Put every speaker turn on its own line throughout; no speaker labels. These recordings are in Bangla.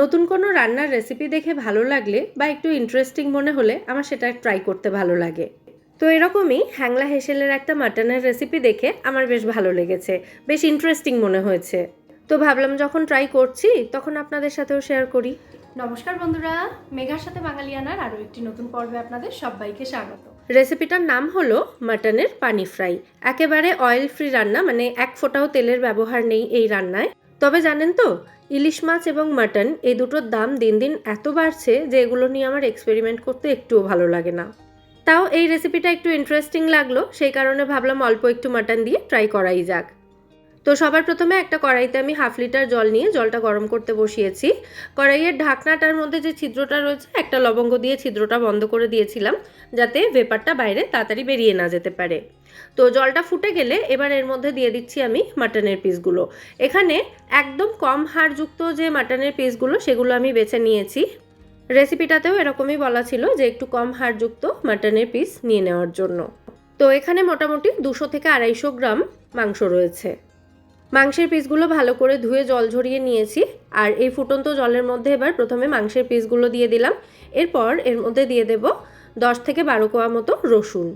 নতুন কোনো রান্নার রেসিপি দেখে ভালো লাগলে বা একটু ইন্টারেস্টিং মনে হলে আমার সেটা ট্রাই করতে ভালো লাগে। তো এরকমই হ্যাংলা হেসেলের একটা মাটনের রেসিপি দেখে আমার বেশ ভালো লেগেছে বেশ ইন্টারেস্টিং মনে হয়েছে। তো ভাবলাম যখন ট্রাই করছি তখন আপনাদের সাথেও শেয়ার করি।
নমস্কার বন্ধুরা মেঘার সাথে বাঙালিয়ানার আরও একটি নতুন পর্বে আপনাদের সবাইকে স্বাগত।
রেসিপিটার নাম হলো মাটনের পানি ফ্রাই একেবারে অয়েল ফ্রি রান্না মানে এক ফোঁটাও তেলের ব্যবহার নেই এই রান্নায়। তবে জানেন তো, ইলিশ মাছ এবং মাটন এই দুটোর দাম দিন দিন এত বাড়ছে যে এগুলো নিয়ে আমার এক্সপেরিমেন্ট করতে একটুও ভালো লাগে না। তাও এই রেসিপিটা একটু ইন্টারেস্টিং লাগল, সেই কারণে ভাবলাম অল্প একটু মাটন দিয়ে ট্রাই করাই যাক। তো সবার প্রথমে একটা কড়াইতে আমি হাফ লিটার জল নিয়ে জলটা গরম করতে বসিয়েছি। কড়াইয়ের ঢাকনাটার মধ্যে যে ছিদ্রটা রয়েছে, একটা লবঙ্গ দিয়ে ছিদ্রটা বন্ধ করে দিয়েছিলাম, যাতে ভেপারটা বাইরে তাড়াতাড়ি বেরিয়ে না যেতে পারে। তো জলটা ফুটে গেলে এবার এর মধ্যে দিয়ে দিচ্ছি আমি মাটনের পিসগুলো এখানে একদম কম হাড়যুক্ত যে মাটনের পিসগুলো সেগুলো আমি বেছে নিয়েছি। রেসিপিটাতেও এরকমই বলা ছিল যে একটু কম হাড়যুক্ত মাটনের পিস নিয়ে নেওয়ার জন্য। তো এখানে মোটামুটি দুশো থেকে আড়াইশো গ্রাম মাংস রয়েছে। মাংসের পিসগুলো ভালো করে ধুয়ে জল ঝরিয়ে নিয়েছি। আর এই ফুটন্ত জলের মধ্যে এবার প্রথমে মাংসের পিসগুলো দিয়ে দিলাম। এরপর এর মধ্যে দিয়ে দেব দশ থেকে বারো কোয়া মতো রসুন।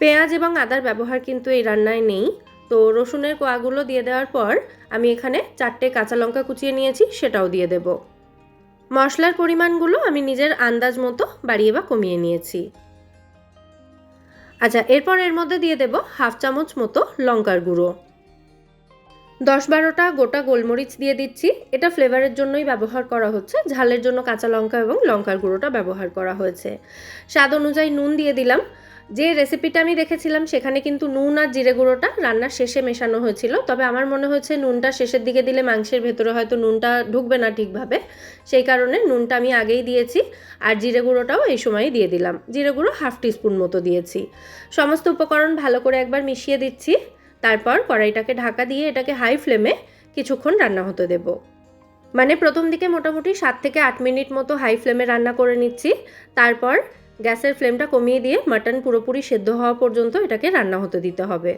পেঁয়াজ এবং আদার ব্যবহার কিন্তু এই রান্নায় নেই। তো রসুনের কোয়াগুলো দিয়ে দেওয়ার পর আমি এখানে চারটে কাঁচা লঙ্কা কুচিয়ে নিয়েছি, সেটাও দিয়ে দেব। মশলার পরিমাণগুলো আমি নিজের আন্দাজ মতো বাড়িয়ে বা কমিয়ে নিয়েছি। আচ্ছা এরপর এর মধ্যে দিয়ে দেব হাফ চামচ মতো লঙ্কার গুঁড়ো। দশ বারোটা গোটা গোলমরিচ দিয়ে দিচ্ছি। এটা ফ্লেভারের জন্যই ব্যবহার করা হচ্ছে। ঝালের জন্য কাঁচা লঙ্কা এবং লঙ্কার গুঁড়োটা ব্যবহার করা হয়েছে। স্বাদ অনুযায়ী নুন দিয়ে দিলাম। যে রেসিপিটা আমি দেখেছিলাম, সেখানে কিন্তু নুন আর জিরে গুঁড়োটা রান্নার শেষে মেশানো হয়েছিল। তবে আমার মনে হয়েছে নুনটা শেষের দিকে দিলে মাংসের ভেতরে হয়তো নুনটা ঢুকবে না ঠিকভাবে। সেই কারণে নুনটা আমি আগেই দিয়েছি আর জিরে গুঁড়োটাও এই সময়ই দিয়ে দিলাম। জিরে গুঁড়ো হাফ টিস্পুন মতো দিয়েছি। সমস্ত উপকরণ ভালো করে একবার মিশিয়ে দিচ্ছি। তারপর কড়াইটাকে ঢাকা দিয়ে এটাকে হাই ফ্লেমে কিছুক্ষণ রান্না হতে দেব। মানে প্রথম দিকে মোটামুটি সাত থেকে আট মিনিট মতো হাই ফ্লেমে রান্না করে নিচ্ছি। তারপর গ্যাসের ফ্লেমটা কমিয়ে দিয়ে মাটন পুরোপুরি সেদ্ধ হওয়া পর্যন্ত এটাকে রান্না হতে দিতে হবে।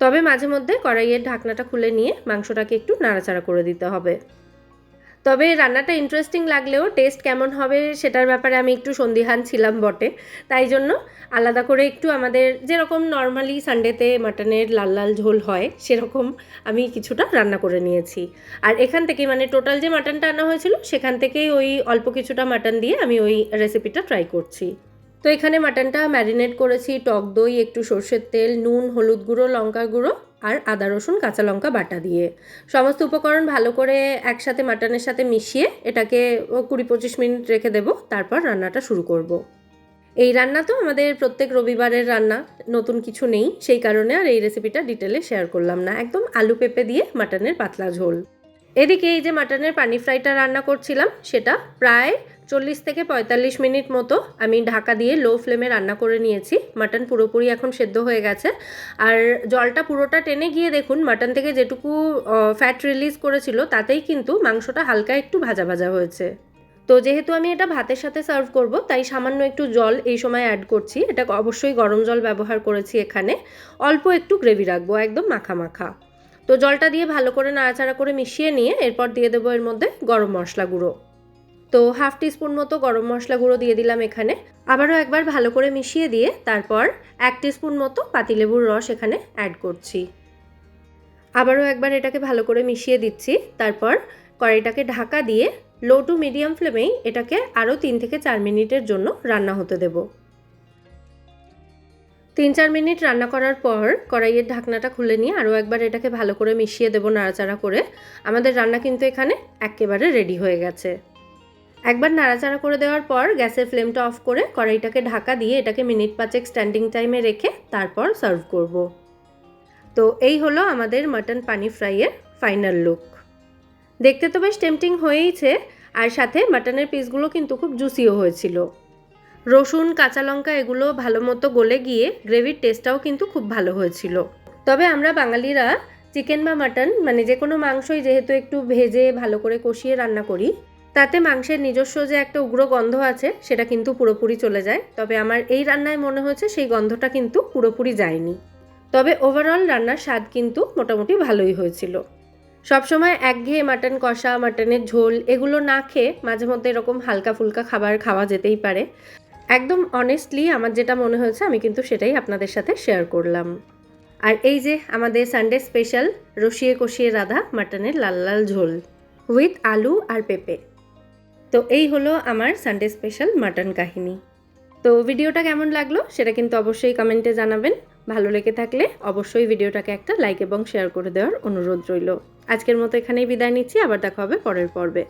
তবে মাঝে মধ্যে কড়াইয়ের ঢাকনাটা খুলে নিয়ে মাংসটাকে একটু নাড়াচাড়া করে দিতে হবে। তবে রান্নাটা ইন্টারেস্টিং লাগলেও টেস্ট কেমন হবে সেটার ব্যাপারে আমি একটু সন্দিহান ছিলাম বটে। তাই জন্য আলাদা করে একটু আমাদের যেরকম নর্মালি সানডেতে মাটনের লাল লাল ঝোল হয়, সেরকম আমি কিছুটা রান্না করে নিয়েছি। আর এখান থেকে মানে টোটাল যে মাটনটা আনা হয়েছিল, সেখান থেকেই ওই অল্প কিছুটা মাটন দিয়ে আমি ওই রেসিপিটা ট্রাই করছি। তো এখানে মাটনটা ম্যারিনেট করেছি, টক দই, একটু সর্ষের তেল, নুন, হলুদ গুঁড়ো লঙ্কা গুঁড়ো আর আদা, রসুন, কাঁচা লঙ্কা বাটা দিয়ে। সমস্ত উপকরণ ভালো করে একসাথে মাটনের সাথে মিশিয়ে এটাকে কুড়ি পঁচিশ মিনিট রেখে দেব, তারপর রান্নাটা শুরু করব। এই রান্না তো আমাদের প্রত্যেক রবিবারের রান্না, নতুন কিছু নেই, সেই কারণে আর এই রেসিপিটা ডিটেলে শেয়ার করলাম না। একদম আলু পেঁপে দিয়ে মাটনের পাতলা ঝোল। এদিকে এই যে মাটনের পানি ফ্রাইটা রান্না করছিলাম, সেটা প্রায় চল্লিশ থেকে পঁয়তাল্লিশ মিনিট মতো আমি ঢাকা দিয়ে লো ফ্লেমে রান্না করে নিয়েছি। মাটন পুরোপুরি এখন সেদ্ধ হয়ে গেছে। আর জলটা পুরোটা টেনে গিয়ে দেখুন, মাটন থেকে যেটুকু ফ্যাট রিলিজ করেছিল, তাতেই কিন্তু মাংসটা হালকা একটু ভাজা ভাজা হয়েছে। তো যেহেতু আমি এটা ভাতের সাথে সার্ভ করব, তাই সামান্য একটু জল এই সময় অ্যাড করছি। এটা অবশ্যই গরম জল ব্যবহার করেছি এখানে। অল্প একটু গ্রেভি রাখব, একদম মাখা মাখা। তো জলটা দিয়ে ভালো করে নাড়াচাড়া করে মিশিয়ে নিয়ে এরপর দিয়ে দেবো এর মধ্যে গরম মশলা গুঁড়ো। তো হাফ টিস্পুন মতো গরম মশলা গুঁড়ো দিয়ে দিলাম এখানে। আবারও একবার ভালো করে মিশিয়ে দিয়ে তারপর এক টিস্পুন মতো পাতিলেবুর রস এখানে অ্যাড করছি। আবারও একবার এটাকে ভালো করে মিশিয়ে দিচ্ছি। তারপর কড়াইটাকে ঢাকা দিয়ে লো টু মিডিয়াম ফ্লেমেই এটাকে আরও তিন থেকে চার মিনিটের জন্য রান্না হতে দেব। তিন চার মিনিট রান্না করার পর কড়াইয়ের ঢাকনাটা খুলে নিয়ে আরও একবার এটাকে ভালো করে মিশিয়ে দেবো নাড়াচাড়া করে। আমাদের রান্না কিন্তু এখানে একেবারে রেডি হয়ে গেছে। একবার নাড়াচাড়া করে দেওয়ার পর গ্যাসের ফ্লেমটা অফ করে কড়াইটাকে ঢাকা দিয়ে এটাকে মিনিট পাঁচেক স্ট্যান্ডিং টাইমে রেখে তারপর সার্ভ করব। তো এই হলো আমাদের মাটন পানি ফ্রাইয়ের ফাইনাল লুক। দেখতে তো বেশ টেম্পটিং হয়েইছে, আর সাথে মাটনের পিসগুলো কিন্তু খুব জুসিও হয়েছিল। রসুন, কাঁচা লঙ্কা এগুলো ভালো মতো গলে গিয়ে গ্রেভির টেস্টটাও কিন্তু খুব ভালো হয়েছিল। তবে আমরা বাঙালিরা চিকেন বা মাটন মানে যে কোনো মাংসই যেহেতু একটু ভেজে ভালো করে কষিয়ে রান্না করি, তাতে মাংসের নিজস্ব যে একটা উগ্র গন্ধ আছে, সেটা কিন্তু পুরোপুরি চলে যায়। তবে আমার এই রান্নায় মনে হয়েছে সেই গন্ধটা কিন্তু পুরোপুরি যায়নি। তবে ওভারঅল রান্নার স্বাদ কিন্তু মোটামুটি ভালোই হয়েছিল। সবসময় একঘেয়ে মাটন কষা মাটনের ঝোল, এগুলো না খেয়ে মাঝে মধ্যে এরকম হালকা ফুলকা খাবার খাওয়া যেতেই পারে। একদম অনেস্টলি আমার যেটা মনে হয়েছে, আমি কিন্তু সেটাই আপনাদের সাথে শেয়ার করলাম। আর এই যে আমাদের সানডে স্পেশাল রসিয়ে কষিয়ে রাধা মাটনের লাল লাল ঝোল উইথ আলু আর পেঁপে। তো এই হলো আমার সানডে স্পেশাল মাটন কাহিনী। তো ভিডিওটা কেমন লাগল সেটা কিন্তু অবশ্যই কমেন্টে জানাবেন। ভালো লেগে থাকলে অবশ্যই ভিডিওটাকে একটা লাইক এবং শেয়ার করে দেওয়ার অনুরোধ রইল। আজকের মতো এখানেই বিদায় নিচ্ছি, আবার দেখা হবে পরের পর্বে।